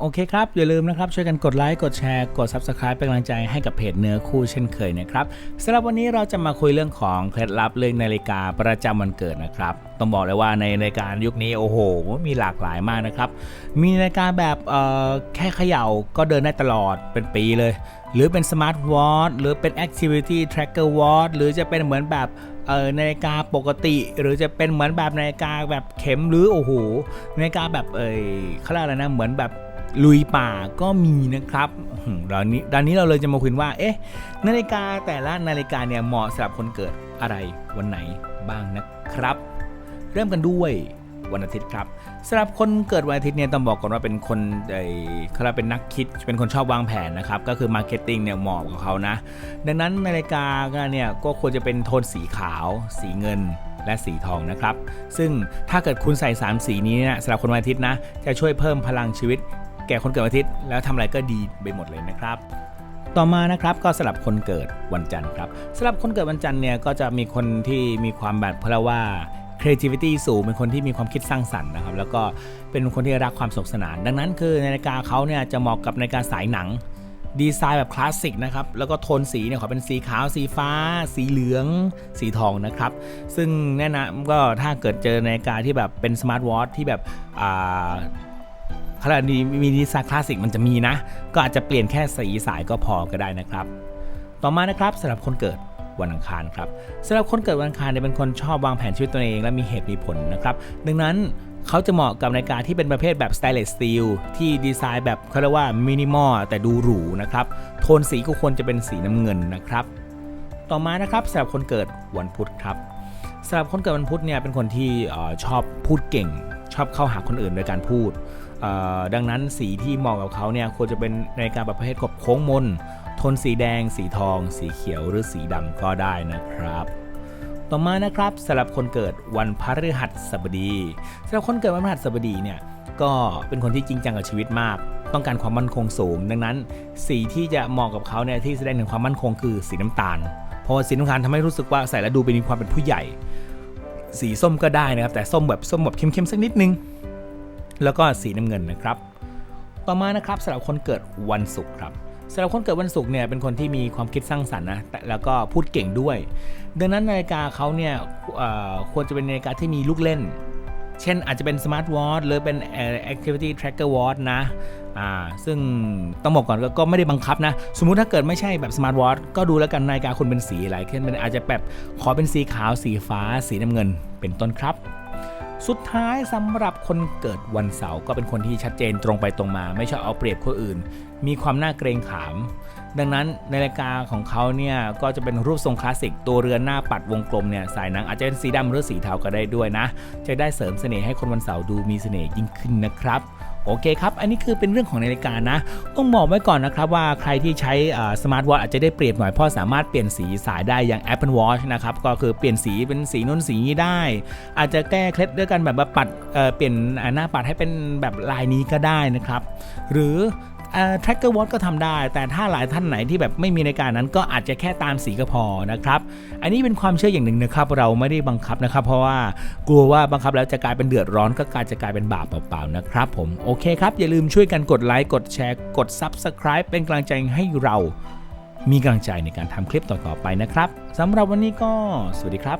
โอเคครับ อย่าลืมนะครับ ช่วยกันกดไลค์กดแชร์กด Subscribe เป็นกำลังใจให้กับเพจเนื้อคู่เช่นเคยนะครับสำหรับวันนี้เราจะมาคุยเรื่องของเคล็ดลับเรื่องนาฬิกาประจำวันเกิดนะครับ ต้องบอกเลยว่าในนาฬิกายุคนี้โอ้โห มีหลากหลายมากนะครับ มีนาฬิกาแบบเอ่อแค่เขย่าก็เดินได้ตลอดเป็นปีเลย หรือเป็นสมาร์ทวอทหรือเป็น Activity Tracker Watch หรือจะเป็นเหมือนแบบเออนาฬิกาปกติหรือจะเป็นเหมือนแบบนาฬิกาแบบเข็มหรือโอ้โหนาฬิกาแบบเออเขาเรียกอะไรนะเหมือนแบบ ลุยป่าก็มีนะครับตอนนี้ตอนนี้เราเลยจะมาคุยว่า เอ๊ะ นาฬิกาแต่ละนาฬิกาเนี่ยเหมาะสำหรับคนเกิดอะไรวันไหนบ้างนะครับ เริ่มกันด้วยวันอาทิตย์ครับสำหรับคนเกิดวันอาทิตย์เนี่ยต้องบอกก่อนว่าเป็นคนเอ่อเขาเรียกเป็นนักคิดเป็นคนชอบวางแผนนะครับ ก็คือมาร์เก็ตติ้งเนี่ยเหมาะกับเขานะ ดังนั้นนาฬิกาเนี่ยก็ควรจะเป็นโทนสีขาว สีเงินและสีทองนะครับ ซึ่งถ้าเกิดคุณใส่ 3 สีนี้เนี่ยสำหรับคนวันอาทิตย์นะ จะช่วยเพิ่มพลังชีวิต แก่คนเกิดวันอาทิตย์แล้วทำอะไรก็ดีไปหมดเลยนะครับต่อมานะครับก็สำหรับคนเกิดวันจันทร์ครับสำหรับคนเกิดวันจันทร์เนี่ยก็จะมีคนที่มีความแบบเพราะว่า creativity สูงเป็นคนที่มีความคิดสร้างสรรค์นะครับ แล้วก็เป็นคนที่รักความสนุกสนาน ดังนั้นคือนาฬิกาเขาเนี่ยจะเหมาะกับนาฬิกาสายหนัง ดีไซน์แบบคลาสสิกนะครับ แล้วก็โทนสีเนี่ยขอเป็นสีขาว สีฟ้า สีเหลือง สีทองนะครับ ซึ่งแน่นะก็ถ้าเกิดเจอนาฬิกาที่แบบเป็นสมาร์ทวอทที่แบบ อ่าขณะนี้มีดีไซน์คลาสสิกมันจะมีนะ ก็อาจจะเปลี่ยนแค่สีสายก็พอก็ได้นะครับ ต่อมานะครับสำหรับคนเกิดวันอังคารครับสำหรับคนเกิดวันอังคารเนี่ยเป็นคนชอบวางแผนชีวิตตัวเองและมีเหตุมีผลนะครับ ดังนั้นเขาจะเหมาะกับนาฬิกาที่เป็นประเภทแบบ stainless steel ที่ดีไซน์แบบเขาเรียกว่ามินิมอลแต่ดูหรูนะครับ โทนสีก็ควรจะเป็นสีน้ำเงินนะครับ ต่อมานะครับสำหรับคนเกิดวันพุธครับสำหรับคนเกิดวันพุธเนี่ยเป็นคนที่ออชอบพูดเก่ง ชอบเข้าหาคนอื่นโดยการพูด ดังนั้นสีที่เหมาะกับเขาเนี่ยควรจะเป็นในการประเภทกบโค้งมน โทนสีแดง สีทอง สีเขียวหรือสีดำก็ได้นะครับต่อมานะครับสำหรับคนเกิดวันพฤหัสบดีสำหรับคนเกิดวันพฤหัสบดีเนี่ยก็เป็นคนที่จริงจังกับชีวิตมาก ต้องการความมั่นคงสูง ดังนั้น สีที่จะเหมาะกับเขาเนี่ยที่แสดงถึงความมั่นคงคือสีน้ำตาล เพราะว่าสีน้ำตาลทำให้รู้สึกว่าใส่แล้วดูเป็นความเป็นผู้ใหญ่ สีส้มก็ได้นะครับ แต่ส้มแบบส้มแบบเข้มๆสักนิดนึง แล้วก็สีน้ำเงินนะครับ ต่อมานะครับสำหรับคนเกิดวันศุกร์ครับสำหรับคนเกิดวันศุกร์เนี่ยเป็นคนที่มีความคิดสร้างสรรค์นะแต่แล้วก็พูดเก่งด้วย ดังนั้นนาฬิกาเขาเนี่ยควรจะเป็นนาฬิกาที่มีลูกเล่น เช่นอาจจะเป็นสมาร์ทวอทหรือเป็นเอ่อ activity tracker watch นะอ่าซึ่งต้องบอกก่อนก็ก็ไม่ได้บังคับนะ สมมุติถ้าเกิดไม่ใช่แบบสมาร์ทวอทก็ดูแล้วกันนาฬิกาคุณเป็นสีอะไรเช่นเป็นอาจจะแบบขอเป็นสีขาวสีฟ้าสีน้ำเงินเป็นต้นครับ สุดท้ายสำหรับคนเกิดวันเสาร์ก็เป็นคนที่ชัดเจนตรงไปตรงมา ไม่ชอบเอาเปรียบคนอื่น มีความน่าเกรงขาม ดังนั้นนาฬิกาของเขาเนี่ยก็จะเป็นรูปทรงคลาสสิกตัวเรือนหน้าปัดวงกลมเนี่ยสายหนังอาจจะเป็นสีดำหรือสีเทาก็ได้ด้วยนะ จะได้เสริมเสน่ห์ให้คนวันเสาร์ดูมีเสน่ห์ยิ่งขึ้นนะครับ โอเคครับ อันนี้คือเป็นเรื่องของนาฬิกานะ ต้องบอกไว้ก่อนนะครับว่าใครที่ใช้สมาร์ทวอทอาจจะได้เปรียบหน่อยเพราะสามารถเปลี่ยนสีสายได้อย่าง Apple Watch นะครับ ก็คือเปลี่ยนสีเป็นสีนู้นสีนี้ได้ อาจจะแก้เคล็ดด้วยกันแบบว่าปัดเปลี่ยนหน้าปัดให้เป็นแบบลายนี้ก็ได้นะครับ หรือ tracker watch ก็ทำได้ แต่ถ้าหลายท่านไหนที่แบบไม่มีในการนั้นก็อาจจะแค่ตามสีก็พอนะครับ อันนี้เป็นความเชื่ออย่างหนึ่งนะครับ เราไม่ได้บังคับนะครับ เพราะว่ากลัวว่าบังคับแล้วจะกลายเป็นเดือดร้อนก็กลายจะกลายเป็นบาปเปล่าๆนะครับ ผมโอเคครับ อย่าลืมช่วยกันกดไลค์กดแชร์กด Subscribe เป็นกำลังใจให้เรา มีกำลังใจในการทำคลิปต่อๆไปนะครับสำหรับวันนี้ก็สวัสดีครับ